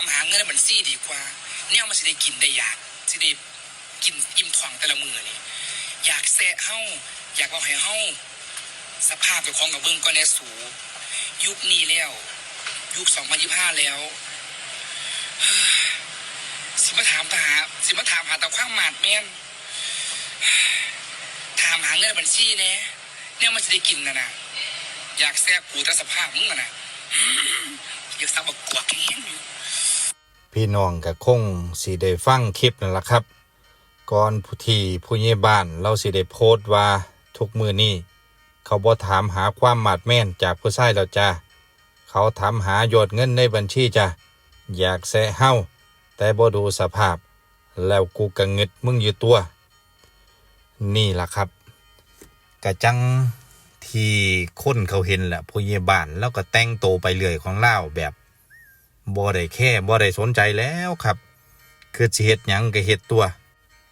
ทำหาเงินในบัญชีดีกว่า เนี่ยมันสิได้กินได้อยากสิได้กินอิ่มท้องแต่ละมือนี่อยากแซะเฮาอยากเอาให้เฮาสภาพเจ้าของกับเบิ้งก็แน่สู ยุคนี้แล้ว ยุค2025แล้วสิมาถามหาสิมาถามหาต่ความหมาดแม่นถามหาเงินบัญชีแน่เนี่ยมันจะได้กินนะนะอยากแซ่บปูแต่สภาพมึงอะนะอยากสับบักกวกแค่ พี่น้องก็คงสิได้ฟังคลิปนั่นล่ะครับ ก่อนผู้ที่ผู้ใหญ่บ้านเราสิได้โพสต์ว่าทุกมือนี้เขาบ่ถามหาความหมาดแม่นจากผู้ชายแล้วจ้าเขาถามหายอดเงินในบัญชีจ้าอยากแซะเฮ้าแต่บ่ดูสภาพ แล้วกูก็เงึดมึงอยู่ตัว นี่ล่ะครับกะจังที่คนเขาเห็นแหละผู้ใหญ่บ้านแล้วก็แต่งโตไปเรื่อยของเล่าแบบ บ่ได้แค่บ่ได้สนใจแล้วครับ คือสิเฮ็ดหยังก็เฮ็ดตัว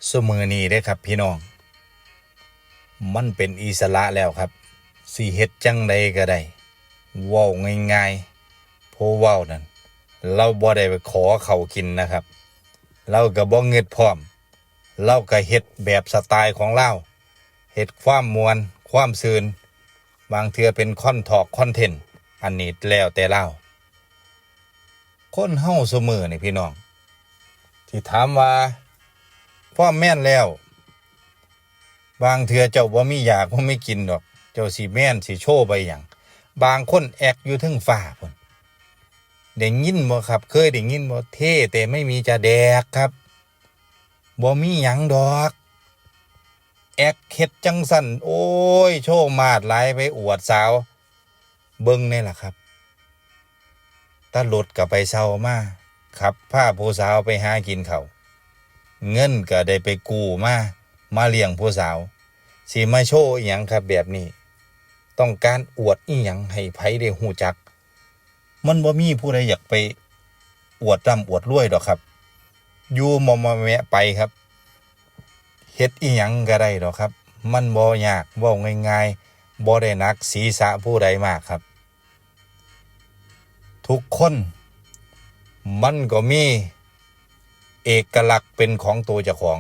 สมือนี้เด้ครับพี่น้อง มันเป็นอิสระแล้วครับสิเฮ็ดจังใดก็ได้เว้าง่ายๆผู้เว้านั่นเราบ่ได้ไปขอเขากินนะครับ เราก็บ่เงิดพร้อม เราก็เฮ็ดแบบสไตล์ของเราเฮ็ดความมวลความซืนบางเทือเป็นคอนทอกคอนเทนต์อันนี้แล้วแต่เรา คนเฮาเสมอนี่พี่น้อง ที่ถามว่าพ่อแม่นแล้ว บางเถื่อเจ้าบ่มีอยากบ่ไม่กินดอก เจ้าสิแม่นสิโชว์ไปหยังบางคนแอกอยู่ถึงฟ้าพุ่นได้ยินบ่ครับ เคยได้ยินบ่เท่แต่ไม่มีจะแดกครับบ่มีหยังดอก แอกเฮ็ดจังสั่นโอ้ย โชว์มาดหลายไปอวดสาว เบิ่งนี่แหละครับ ตาหลดกับไปเศร้ามาขับผ้าผู้สาวไปหากินเขาเงินก็ได้ไปกู้มามาเลี้ยงผู้สาวสิมาโชว์อหยังครับแบบนี้ ต้องการอวดอีหยังให้ไผได้หูจัก มันบ่มีผู้ใดอยากไป อวดร่ำอวดรวยดอกครับ อยู่มอมแมะไปครับเฮ็ดอีหยังก็ได้ดอกครับ มันบ่ยากเว้าง่ายๆบ่ได้นักศีรษะผู้ใดมากครับ ทุกคนมันก็มีเอกลักษณ์เป็นของตัวเจ้าของ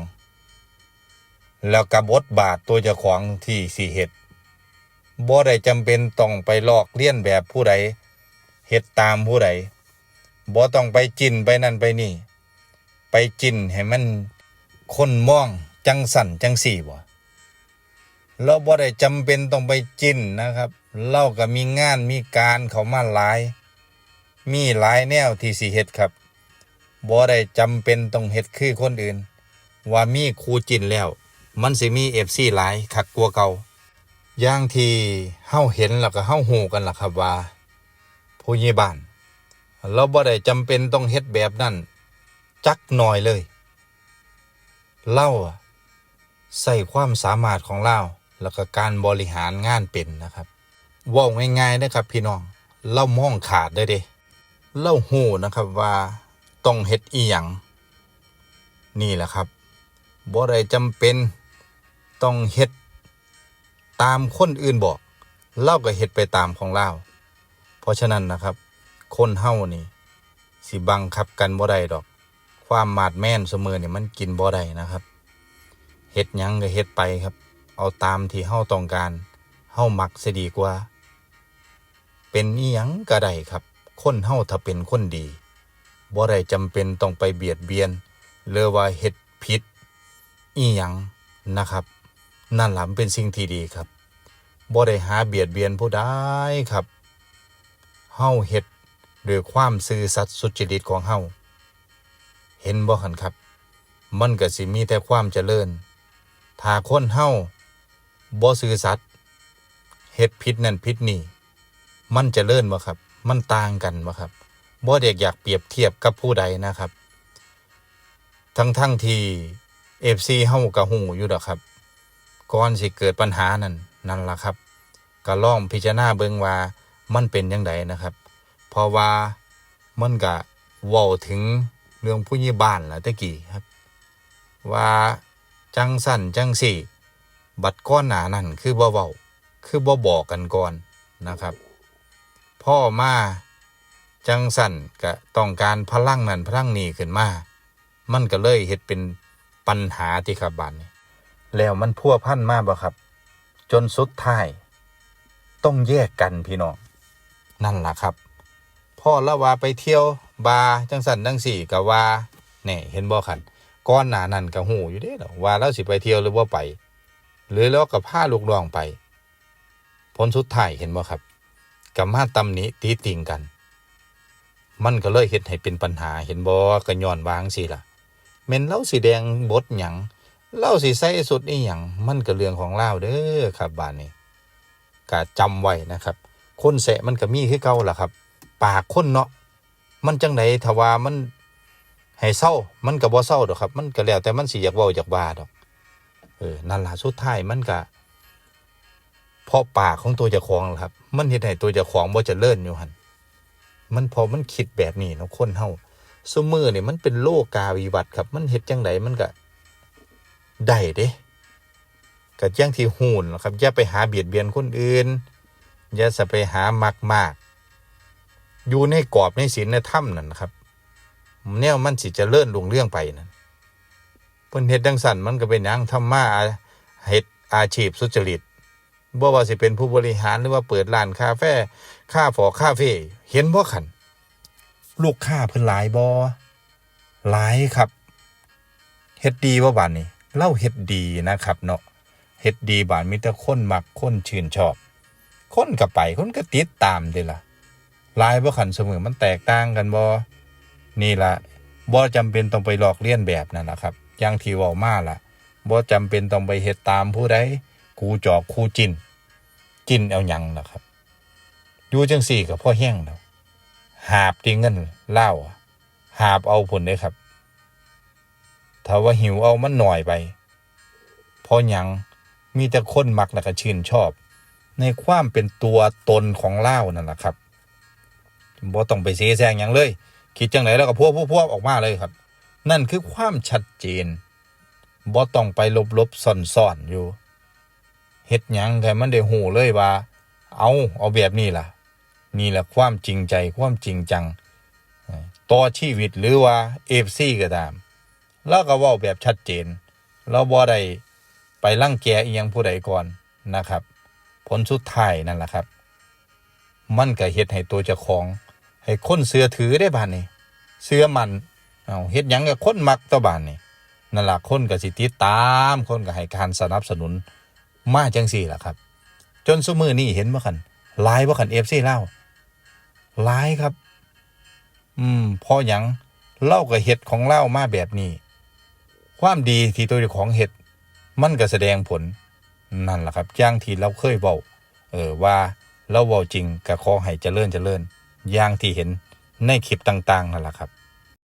แล้วกับบทบาทตัวเจ้าของที่สี่เฮ็ดบ่ได้จำเป็นต้องไปลอกเลียนแบบผู้ใดเฮ็ดตามผู้ใดบ่ต้องไปจินไปนั่นไปนี่ ไปจินให้มันคนมองจังสั่นจังสี่บ่เราบ่ได้จำเป็นต้องไปจินนะครับ เราก็มีงานมีการเขามาหลาย มีหลายแนวที่สิเฮ็ดครับบ่ได้จำเป็นต้องเฮ็ดคือคนอื่น ว่ามีครูจินแล้ว มันสิมี FC หลายคักกว่าเก่าอย่างที่เฮาเห็นแล้วก็เฮาฮู้กันล่ะครับว่าผู้ใหญ่บ้านเราบ่ได้จำเป็นต้องเฮ็ดแบบนั้นจักหน่อยเลยเล่าใส่ความสามารถของเราแล้วก็การบริหารงานเป็นนะครับว่าง่ายๆนะครับพี่น้องเรามองขาดได้เด้ เล่าหูนะครับว่าต้องเฮ็ดอีหยังนี่แหละครับบ่ได้จำเป็นต้องเฮ็ดตามคนอื่นบอกเล่าก็เฮ็ดไปตามของเล่าเพราะฉะนั้นนะครับ คนเฮานี่ สิบังคับกันบ่ได้ดอก ความมาดแม่นเสมอนี่มันกินบ่ได้นะครับเฮ็ดหยังก็เฮ็ดไปครับ เอาตามที่เฮาต้องการเฮามักสิดีกว่า เป็นอีหยังก็ได้ครับ คนเฮาถ้าเป็นคนดีบ่ได้จำเป็นต้องไปเบียดเบียนหรือว่าเฮ็ดผิดอีหยังนะครับ นั่นหละเป็นสิ่งที่ดีครับบ่ได้หาเบียดเบียนผู้ใดครับเฮาเฮ็ดด้วยความซื่อสัตย์สุจริตของเฮาเห็นบ่หันครับ มันก็สิมีแต่ความเจริญถ้าคนเฮาบ่ซื่อสัตย์เฮ็ดผิดนั่นผิดนี่ มันเจะเลื่อนบ่ครับ มันต่างกันบ่ครับบ่เด็กอยากเปรียบเทียบกับผู้ใดนะครับ ทั้งทั้งที่เอฟซีเฮาก็หูอยู่ดอกครับก่อนสิเกิดปัญหานั่นนั่นล่ะครับก็ลองพิจารณาเบิ่งว่ามันเป็นยังไงนะครับเพราะว่ามันก็เว้าถึงเรื่องผู้ใหญ่บ้านล่ะตะกี้ครับ ว่าจังสั่นจังสี่ บัดก้อนหนานั่นคือบ่เว้าคือบ่บอกกันก่อนนะครับ พ่อมาจังสั่นก็ต้องการพลังนั้นพลังนี้ขึ้นมา มันก็เลยเฮ็ดเป็นปัญหาที่ครับบานนี้ แล้วมันพัวพันมาบ่ครับ จนสุดท้าย ต้องแยกกันพี่น้องนั่นล่ะครับ พ่อละว่าไปเที่ยว บาร์จังสันจังสี่ก็ว่าแหน่เห็นบ่คันก้อนหนานั่นก็หูอยู่เด้ดอว่าแล้วสิไปเที่ยวหรือว่าไป หรือแล้วก็พาลูกน้องไป ผลสุดท้ายเห็นบ่ครับ กับมาตำหนิตีติงกัน มันก็เลยเฮ็ดให้เป็นปัญหาเห็นบ่ก็ย้อนวางสิล่ะแม่นเล่าสิแดงบทหยังเล่าสิใส่สุดอีหยังมันก็เรื่องของเล่าเด้อครับบ้านนี้ก็จำไว้นะครับคนแสะมันก็มีคือเก่าล่ะครับ ปากคนเนาะมันจังไดถ้าว่ามันให้เศร้ามันก็บ่เศร้าดอกครับ มันก็แล้วแต่มันสิอยากเว้าอยากว่าดอกเออนั่นล่ะสุดท้ายมันก็ เพราะปากของตัวเจ้าของครับ มันเฮ็ดให้ตัวเจ้าของบ่เจริญอยู่หันมันพอมันคิดแบบนี้เนาะคนเฮาซุมือเนี่ยมันเป็นโลกาวิวัตครับ มันเฮ็ดจังไดมันก็ได้เด้ก็อย่างที่ฮู้นะครับอย่าไปหาเบียดเบียนคนอื่นอย่าจะไปหามักมากอยู่ในกรอบในศีลในถ้ำนั่นนะครับแนวมันสิจะเลื่อนลงเรื่องไปนั่นเพิ่นเฮ็ดดังสั่นมันก็เป็นหยังทำมาอาเฮ็ดอาชีพสุจริต บ่ว่าสิเป็นผู้บริหารหรือว่าเปิดร้านคาเฟ่ค่าฝอคาเฟ่เห็นบ่ขัน ลูกค้าเพิ่นหลายบ่หลายครับเฮ็ดดีบ่บานนี้เล่าเฮ็ดดีนะครับเนาะเฮ็ดดีบานมีแต่คนมักคนชื่นชอบ คนก็ไปคนก็ติดตามเด้ล่ะหลายบ่ขันเสมอมันแตกต่างกันบ่นี่ล่ะบ่จำเป็นต้องไปหลอกเลียนแบบนั่นล่ะครับอย่างที่เว้ามาล่ะบ่จำเป็นต้องไปเฮ็ดตามผู้ใด กูจอกคูจินจินเอาหยังล่ะครับอยู่จังสี่ก็พอแห้งแล้วหาบที่เงินเล่าหาบเอาผลเด้ครับถ้าว่าหิวเอามันหน่อยไปพราะหยังมีแต่คนมักแล้วก็ชื่นชอบ ในความเป็นตัวตนของเล่านั่นแหละครับบ่ต้องไปเสียแซงอย่างเลย คิดจังไหนแล้วก็พวกพวกพวกออกมาเลยครับ นั่นคือความชัดเจนบ่ต้องไปลบลบซ่อนซ่อนอยู่ เฮ็ดหยังแต่มันได้หูเลยว่า เอาเอาแบบนี้ล่ะ นี่แหละความจริงใจความจริงจัง ต่อชีวิตหรือว่าเอฟซีก็ตาม แล้วก็ว้าแบบชัดเจน เราบ่ได้ไปลั่งแกอียังผู้ใดก่อนนะครับ ผลสุดท้ายนั่นแหละครับ มันก็เฮ็ดให้ตัวเจ้าของ ให้คนเสือถือได้บานนี้เสือมันเอาเฮ็ดหยังกับคนมักตัวบานนี้นั่นล่ะคนก็สิติดตามคนก็ให้การสนับสนุน มาจังสี่ล่ะครับ จนซุมือนี่เห็นบ่คันลายบ่คัน FC เล่าลายครับ อืมพอหยังเล่าก็เฮ็ดของเล่ามาแบบนี้ ความดีที่ตัวของเฮ็ด มันก็แสดงผลนั่นแหละครับอย่างที่เราเคยเว้าเออว่าเราเว้าจริงก็ขอให้เจริญเจริญอย่างที่เห็นในคลิปต่าง ๆนั่นแหละครับ